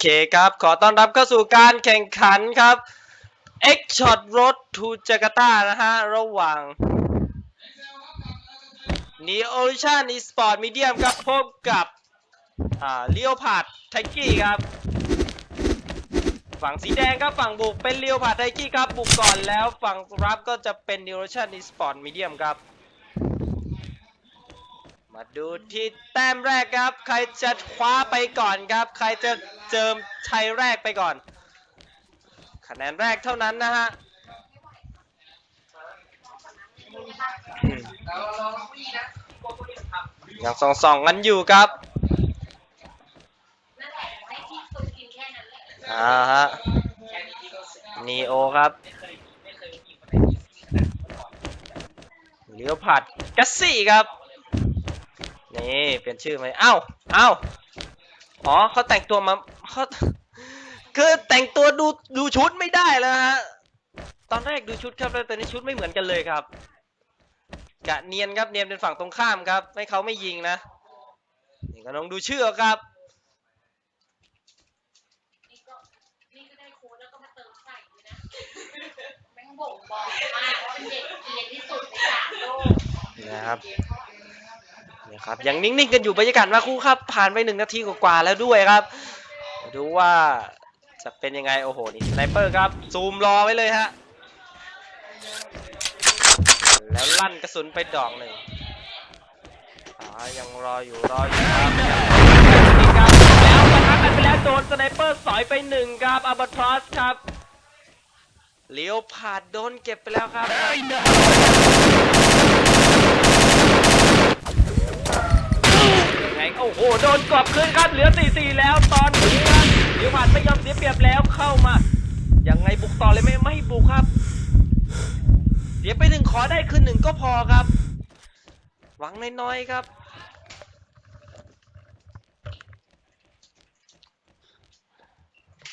เคครับ ขอต้อนรับเข้าสู่การแข่งขันครับ X Shot Road to Jakarta นะฮะ ระหว่าง Neo Ocean Esport Medium ครับพบกับอ่า Leopard t a k i ครับ ฝั่งสีแดงครับ ฝั่งบุกเป็น Leopard t a k i ครับ บุกก่อนแล้วฝั่งรับก็จะเป็น Neo Ocean Esport Medium ครับ มาดูที่แต้มแรกครับ ใครจะคว้าไปก่อนครับ ใครจะเจิมชัยแรกไปก่อน คะแนนแรกเท่านั้นนะฮะยังส่องส่องกันอยู่ครับอ่าฮะนีโอครับเลี้ยวผัดกัสซี่ครับ นี่เปลี่ยนชื่อไหมเอ้าเอ้าอ๋อเขาแต่งตัวมาเขาคือแต่งตัวดูดูชุดไม่ได้แล้วฮะตอนแรกดูชุดครับแล้วตอนนี้ชุดไม่เหมือนกันเลยครับกะเนียนครับเนียนเป็นฝั่งตรงข้ามครับให้เขาไม่ยิงนะนี่ก็ลองดูชื่อเอาครับนี่ก็นี่ก็ได้โค้ดแล้วก็มาเติมใส่ด้วยนะแม่งบ่งบอกมากว่าเป็นเด็กเรียนที่สุดในสามโลกนะครับ ครับยังนิ่งๆกันอยู่บรรยากาศมาคู่ครับ ผ่านไปหนึ่งนาทีกว่าๆแล้วด้วยครับ ดูว่าจะเป็นยังไงโอ้โหนี่สไนเปอร์ครับซูมรอไว้เลยฮะแล้วลั่นกระสุนไปดอกหนึ่งยังรออยู่รออยู่ครับนี่ครับแล้วปะทะกันไปแล้วโดนสไนเปอร์สอยไปหนึ่งครับอัลบาทรอสครับเลี้ยวผ่านโดนเก็บไปแล้วครับ ยังไงโอ้โห โด นกรอบคืนครับเหลือ 4-4 แล้วตอนนี้ครับเดี๋ยวผ่านไม่ยอมเสียเปรียบแล้วเข้ามา ยังไงบุกต่อเลยไหมไม่บุกครับเสียวไปหนึ่งขอได้คืนหนึ่งก็พอครับ หวังน้อยๆครับ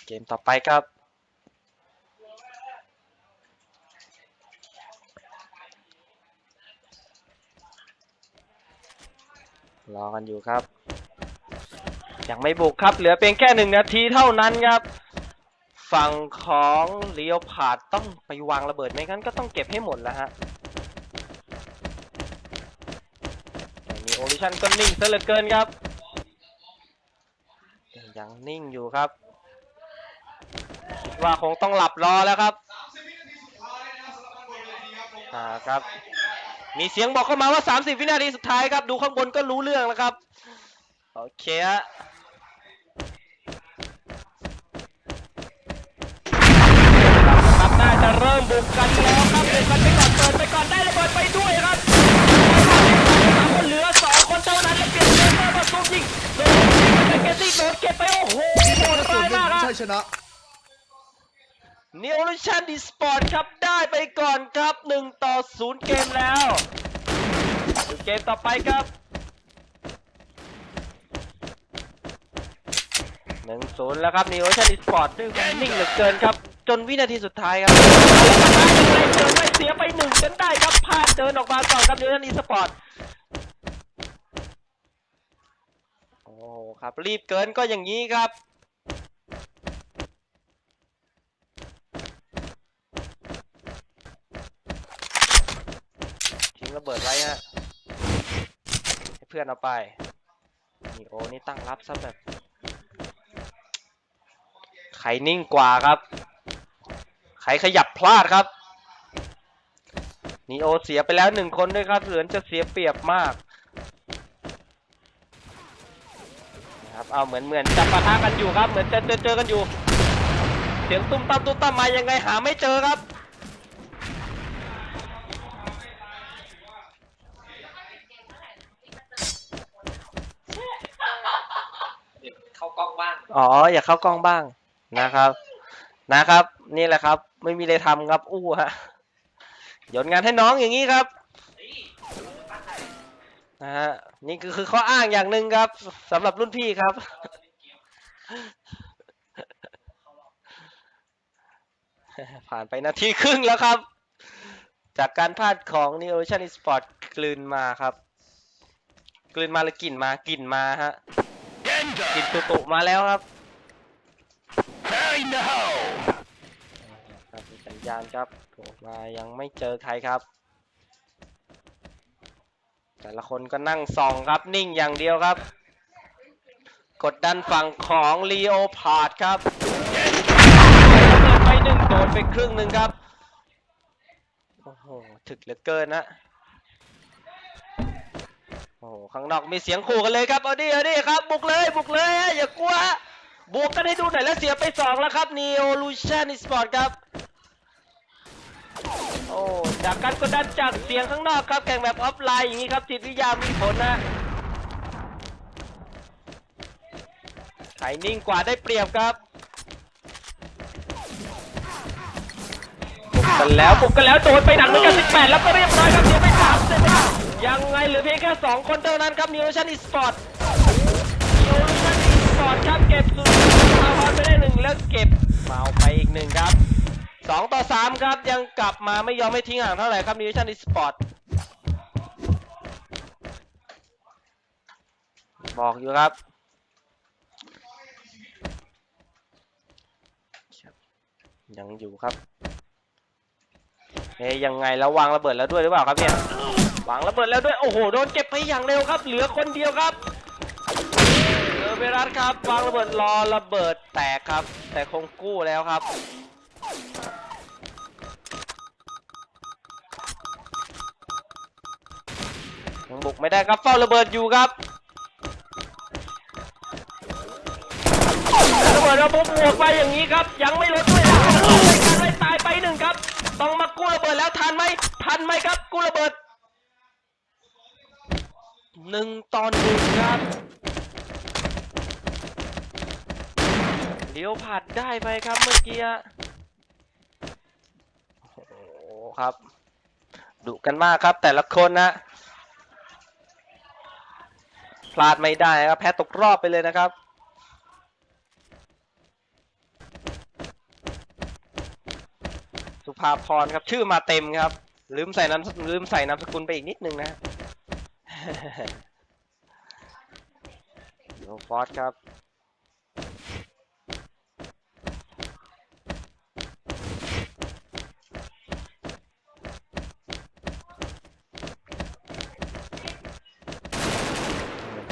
เกมต่อไปครับ รอกันอยู่ครับ ยังไม่บุกครับ เหลือเพียงแค่หนึ่งนาทีเท่านั้นครับ ฝั่งของเลียวผาดต้องไปวางระเบิดไม่งั้นก็ต้องเก็บให้หมดแล้วฮะมีโอริชันก็นิ่งซะเหลือเกินครับ ยังนิ่งอยู่ครับคิดว่าคงต้องหลับรอแล้วครับอ่าครับ มีเสียงบอกเข้ามาว่า 30 วินาทีสุดท้ายครับ ดูข้างบนก็รู้เรื่องแล้วครับ โอเคฮะครับน่า จะเริ่มบุกกันแล้วครับบุกกันไปก่อนเปิดไปก่อนได้ระเบิดไปด้วยครับคนเหลือสองคนเท่านั้นแล้วเปลี่ยนเลเซอร์มาซุ่มยิงโดนยิงไปเกตตี้โดนเก็บไปโอ้โหโหดส่ร้าวนยหนึ่มางกครับใช่ชนะนิโอลิชันดีสปอร์ตครับได้ไปก่อนครับ1ต่อ0เกมแล้วดูเกมต่อไปครับ1-0แล้วครับนิโอลิชันดีสปอร์ตด้วยความนิ่งเหลือเกินครับ จนวินาทีสุดท้ายครับไม่เดินไม่เสียไปหนึ่งจนได้ครับพลาดเดินออกมาก่อนครับนิโอลิชันดีสปอร์ตโอ้โหครับรีบเกินก็อย่างนี้ครับทิ้งระเบิดไว้ฮะให้เพื่อนเอาไปนี่โอนี่ตั้งรับซะแบบใครนิ่งกว่าครับ ใครขยับพลาดครับนีโอเสียไปแล้วหนึ่งคนด้วยครับ เหลือนจะเสียเปรียบมากนะครับเอาเหมือนเหมือนจะปะทะกันอยู่ครับ เหมือนจะเจอเจอกันอยู่ เสียงตุ้มตั้มตุ้มตั้มมายังไงหาไม่เจอครับเข้ากล้องบ้าง อ๋อ อย่าเข้ากล้องบ้างนะครับ นะครับ นี่แหละครับ ไม่มีอะไรทำครับ อู้ฮะโยนงานให้น้องอย่างนี้ครับนะฮะนี่คือคือข้ออ้างอย่างหนึ่งครับสำหรับรุ่นพี่ครับ ผ่านไปนาทีครึ่งแล้วครับ จากการพลาดของ Neo Ocean Sport กลืนมาครับ กลืนมาหรือกลิ่นมากลิ่นมาฮะกลิ่นตุตุมาแล้วครับครั บมีสัญาณครับโผล่มายังไม่เจอใครครับ แต่ละคนก็นั่งส่องครับนิ่งอย่างเดียวครับ กดดันฝั่งของลีโอพาร์ดครับเปิดไปหนึ่งโดนไปครึ่งหนึ่งครับโอ้โหถึกเหลือเกินนะโอ้โหข้างนอกมีเสียงขู่กันเลยครับเอาดิเอาดิครับ บุกเลยบุกเลยฮะอย่ากลัวบวกกันให้ดูหน่อยแล้วเสียไปสองแล้วครับ Neo Lucian Esport ครับ โอ้จากการกดดันจากเสียงข้างนอกครับแข่งแบบออฟไลน์อย่างนี้ครับจิตวิทยามีผลนะใครนิ่งกว่าได้เปรียบครับบุกกันแล้วบุกกันแล้วโดนไปหนักเหมือนกัน18 แล้วก็เรียบร้อยครับเสียไปสามเสียไปสามยังไงเหลือเพียงแค่ 2 คนเท่านั้นครับ Neo Lucian Esport Neo Lucian Esport ครับเก็บสุดมาพรไปได้หนึ่งแล้วเก็บเมาไปอีกหนึ่งครับ สองต่อสามครับ ยังกลับมาไม่ยอมให้ทิ้งห่างเท่าไหร่ครับนิวชั่นอีสปอร์ตบอกอยู่ครับ ยังอยู่ครับเฮ้ยยังไงแล้ววางระเบิดแล้วด้วยหรือเปล่าครับเนี่ยวางระเบิดแล้วด้วยโอ้โหโดนเก็บไปอย่างเร็วครับ เหลือคนเดียวครับเออเวรัสครับ วางระเบิดรอระเบิดแตกครับ แต่คงกู้แล้วครับ ยังบุกไม่ได้ครับเฝ้าระเบิดอยู่ครับระเบิดระบบหมวกไปอย่างนี้ครับ ยังไม่ลดด้วยนะครับการไล่ตายไปหนึ่งครับ ต้องมากู้ระเบิดแล้วทันไหมทันไหมครับ กู้ระเบิดหนึ่งตอนหนึ่งครับเลี้ยวผัดได้ไหมครับเมื่อกี้อะโอ้โห ครับดุกันมากครับ แต่ละคนนะพลาดไม่ได้ครับ แพ้ตกรอบไปเลยนะครับ สุภาพรครับ ชื่อมาเต็มครับ ลืมใส่นามสลืมใส่นามสกุลไปอีกนิดนึงนะโนฟอสครับ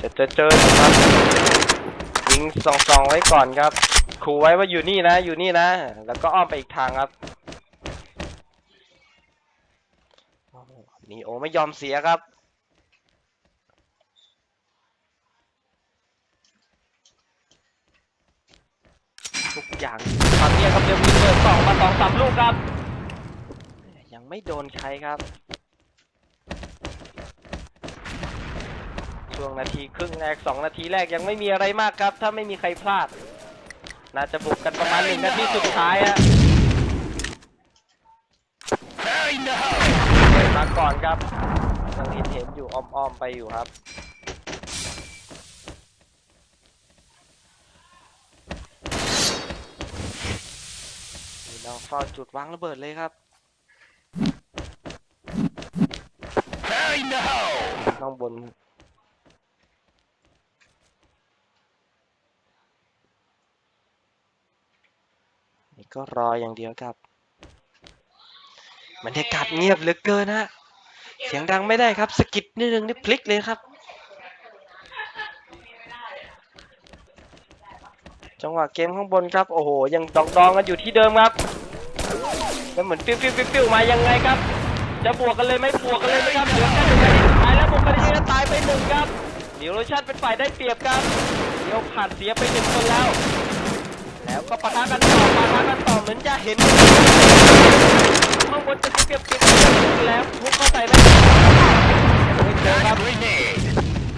จะจะเจอครับยิงสองสองไว้ก่อนครับขู่ไว้ว่าอยู่นี่นะ อยู่นี่นะ แล้วก็อ้อมไปอีกทางครับนี่โอไม่ยอมเสียครับทุกอย่างตอนนี้ครับเดี๋ยวมีเปิดสองมาสองสามลูกครับ ยังไม่โดนใครครับ ช่วงนาทีครึ่งแรกสองนาทีแรกยังไม่มีอะไรมากครับ ถ้าไม่มีใครพลาด น่าจะบุกกันประมาณหนึ่งนาทีสุดท้ายอะเปิดมาก่อนครับยังเห็นเห็นอยู่อ้อมๆไปอยู่ครับนี่เราเฝ้าจุดวางระเบิดเลยครับข้างบน ก็รออย่างเดียวครับบรรยากาศเงียบเหลือเกินฮะ เสียงดังไม่ได้ครับสกิดนิดนึงนี่พลิกเลยครับ จังหวะเกมข้างบนครับ โอ้โห ยังดองดองๆกันอยู่ที่เดิมครับแล้วเหมือนปิ้วปิ้วปิ้วปิ้วมายังไงครับ จะบวกกันเลยไหมบวกกันเลยไหมครับเหลือแค่หนึ่งนาทีสุดท้ายแล้วบวกกันยังไงตายไปหนึ่งครับเดี๋ยวโรชันเป็นฝ่ายได้เปรียบครับเดี๋ยวผ่านเสียไปหนึ่งคนแล้ว แล้วก็ปะทะกันต่อปะทะกันต่อเหมือนจะเห็นข้างบนจะเปรียบเปรียบแล้วทุกเข้าใส่ไหมไม่เจอครับ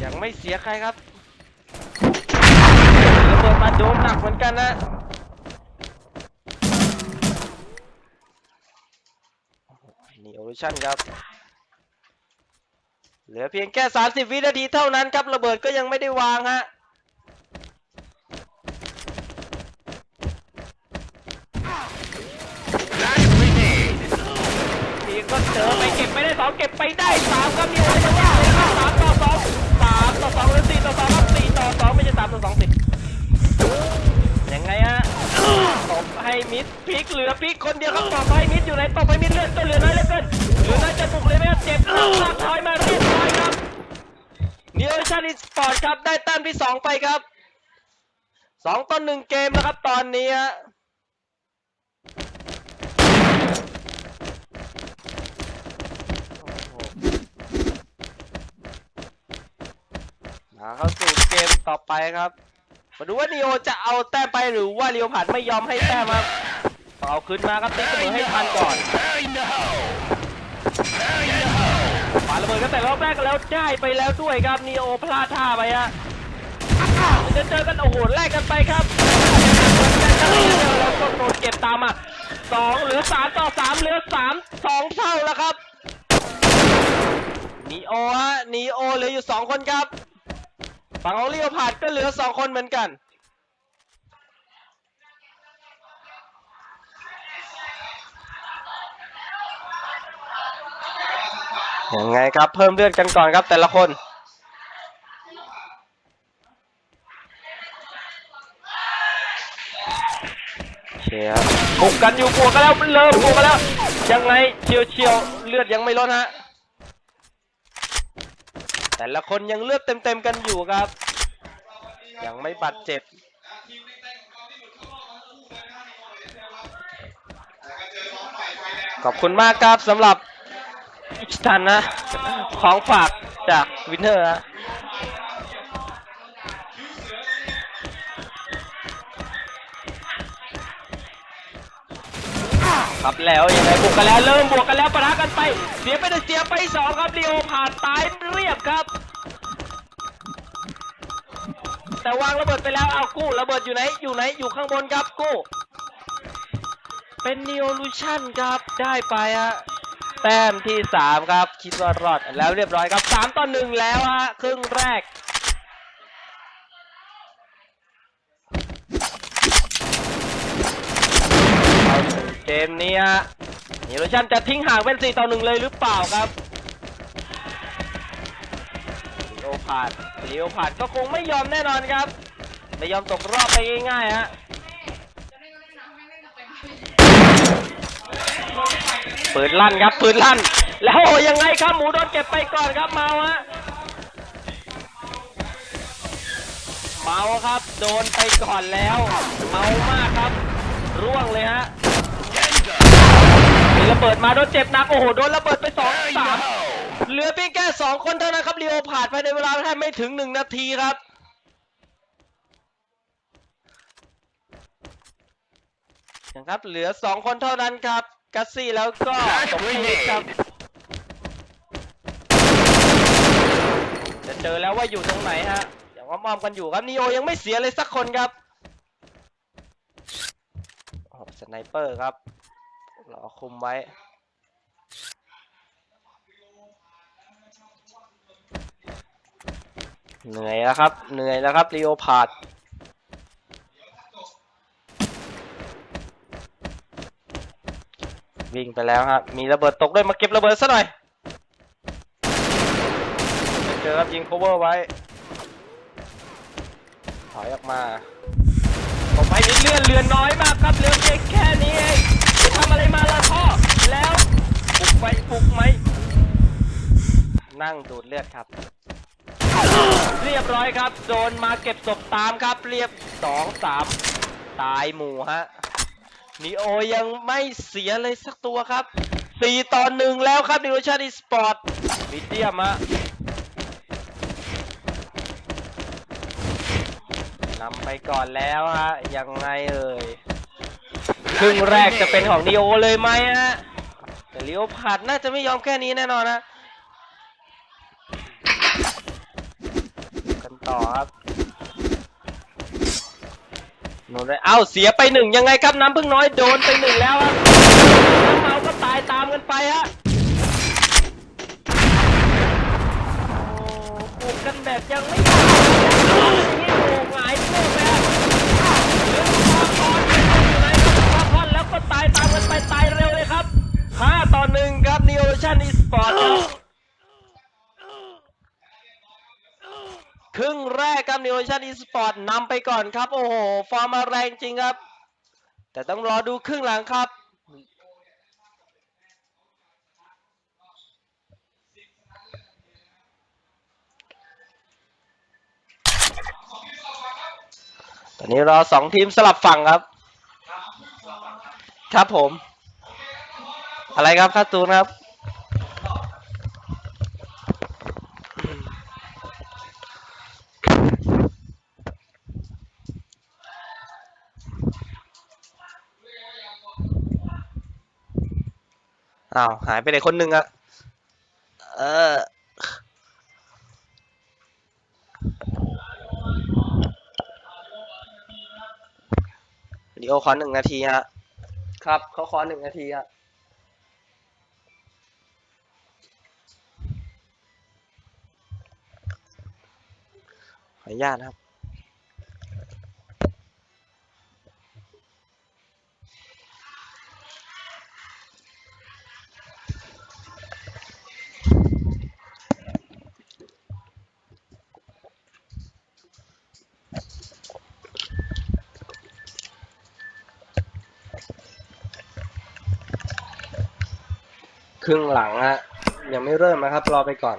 ยังไม่เสียใครครับระเบิดมาโดนหนักเหมือนกันนะนี่โอริชั่นครับ เหลือเพียงแค่ 30 วินาทีเท่านั้นครับ ระเบิดก็ยังไม่ได้วางฮะ อไปเก็บไปได้สองเก็บไปได้สามครับมีอะไรจะว่าเลยครับสามต่อสองสามต่อสองหรือสี่ต่อสองครับสี่ต่อสองไม่ใช่สามต่อสองสิยังไงฮะตบไปมิดพลิกเหลือพลิกคนเดียวครับต่อไปมิดอยู่ไหนต่อไปมิดเลือดก็เหลือน้อยเหลือเกินเหลือน้อยจะบุกเลยไหมครับเจ็บมากลากถอยมาเรียบร้อยครับเนียร์ชันอีสปอร์ตครับได้แต้มที่สองไปครับสองต่อหนึ่งเกมนะครับตอนนี้ฮะโอ้โห มาเข้าสู่เกมต่อไปครับ มาดูว่านีโอจะเอาแต้มไปหรือว่าเรียวผ่านไม่ยอมให้แต้มครับต้องเอาขึ้นมาครับตีเสมอให้ทันก่อนปาระเบิดก็แต่รอบแรกแล้วได้ไปแล้วด้วยครับนีโอพลาดท่าไปฮะจะเจอกันโอ้โหแลกกันไปครับแล้วก็โดนเก็บตามมาสองเหลือสามต่อสามเหลือสามสองเท่าแล้วครับนีโอฮะนีโอเหลืออยู่สองคนครับ ฝั่งของเรียวผานก็เหลือสองคนเหมือนกัน ยังไงครับเพิ่มเลือดกันก่อนครับแต่ละคนเชียร์บุกกันอยู่บวกกันแล้วเริ่มบวกกันแล้วยังไงเชียวเชียวเลือดยังไม่ลดฮะ แต่ละคนยังเลือดเต็มๆกันอยู่ครับ ยังไม่บาดเจ็บขอบคุณมากครับสำหรับอิชตันนะ ของฝากจากวินเนอร์ ครับแล้วยังไงบวกกันแล้วเริ่มบวกกันแล้วปะทะกันไป เสียไปเสียไปสองครับลีโอผ่านตายเรียบครับ แต่วางระเบิดไปแล้วเอากู้ระเบิดอยู่ไหนอยู่ไหนอยู่ข้างบนครับกู้ เป็นนิโอลูชันครับได้ไปฮะแต้มที่สามครับ คิดว่ารอดแล้วเรียบร้อยครับสามต่อหนึ่งแล้วฮะครึ่งแรก เก มนี้ฮะนิโอลูชันจะทิ้งห่างเป็นสี่ต่อหนึ่งเลยหรือเปล่าครับลีโอผ่านลีโอผ่านก็คงไม่ยอมแน่นอนครับ ไม่ยอมตกรอบไปง่ายๆฮะปืนลั่นครับปืนลั่น แล้วยังไงครับหมูโดนเก็บไปก่อนครับเมาฮะเมาครับ โดนไปก่อนแล้ว เมามากครับ ร่วงเลยฮะ ระเบิดมาโดนเจ็บหนักโอ้โหโดนระเบิดไปสองสามเหลือเพียงแค่สองคนเท่านั้นครับลีโอผ่านไปในเวลาแค่ไม่ถึงหนึ่งนาทีครับนะครับเหลือสองคนเท่านั้นครับกัสซี่แล้วก็สมคิดครับจะเจอแล้วว่าอยู่ตรงไหนฮะอย่างว่าอ้อมๆกันอยู่ครับนีโอยังไม่เสียเลยสักคนครับโอ้โหสไนเปอร์ครับ รอคุมไว้ เหนื่อยแล้วครับ เหนื่อยแล้วครับลีโอพาดวิ่งไปแล้วครับ มีระเบิดตกด้วย มาเก็บระเบิดซะหน่อย เจอครับยิง cover ไว้ ถอยออกมาต่อไปนี่เลื่อนเรือนน้อยมากครับเหลือเพียงแค่นี้เอง ทำอะไรมาละพ่อ แล้วปลุกไปปลุกไหม นั่งดูดเลือดครับ เรียบร้อยครับ โดนมาเก็บศพตามครับ เรียบสองสามตายหมู่ฮะนีโอยังไม่เสียเลยสักตัวครับสี่ต่อหนึ่งแล้วครับนิโอชาติสปอร์ตมีเดียมฮะนำไปก่อนแล้วฮะยังไงเอ่ย ครึ่งแรกจะเป็นของนีโอเลยไหมฮะแต่ลีโอผัดน่าจะไม่ยอมแค่นี้แน่นอนนะ กันต่อครับโดนเลยเอ้าเสียไปหนึ่งยังไงครับน้ำพึ่งน้อยโดนไปหนึ่งแล้วครับน้ำเมาก็ตายตามกันไปฮะโอ้ปลูกกันแบบยังไม่ตายนี่โอ้หงายโลกแล้วเหลือพอพอนอยู่ไหนพอ ตายตามกันไปตายเร็วเลยครับห้าต่อหนึ่งครับ Neo Ocean Esport ครับครึ่งแรกครับ Neo Ocean Esport นำไปก่อนครับ โอ้โห ฟอร์มมาแรงจริงครับ แต่ต้องรอดูครึ่งหลังครับตอนนี้รอสองทีมสลับฝั่งครับ ครับผม อะไรครับคาตูนครับ อ้าว หายไปไหนคนหนึ่งอะเออเดี๋ยวขอหนึ่งนาทีฮะ ครับเขาขอหนึ่งนาทีฮะขออนุญาตนะครับ รึ่งหลังฮะยังไม่เริ่มนะครับ รอไปก่อน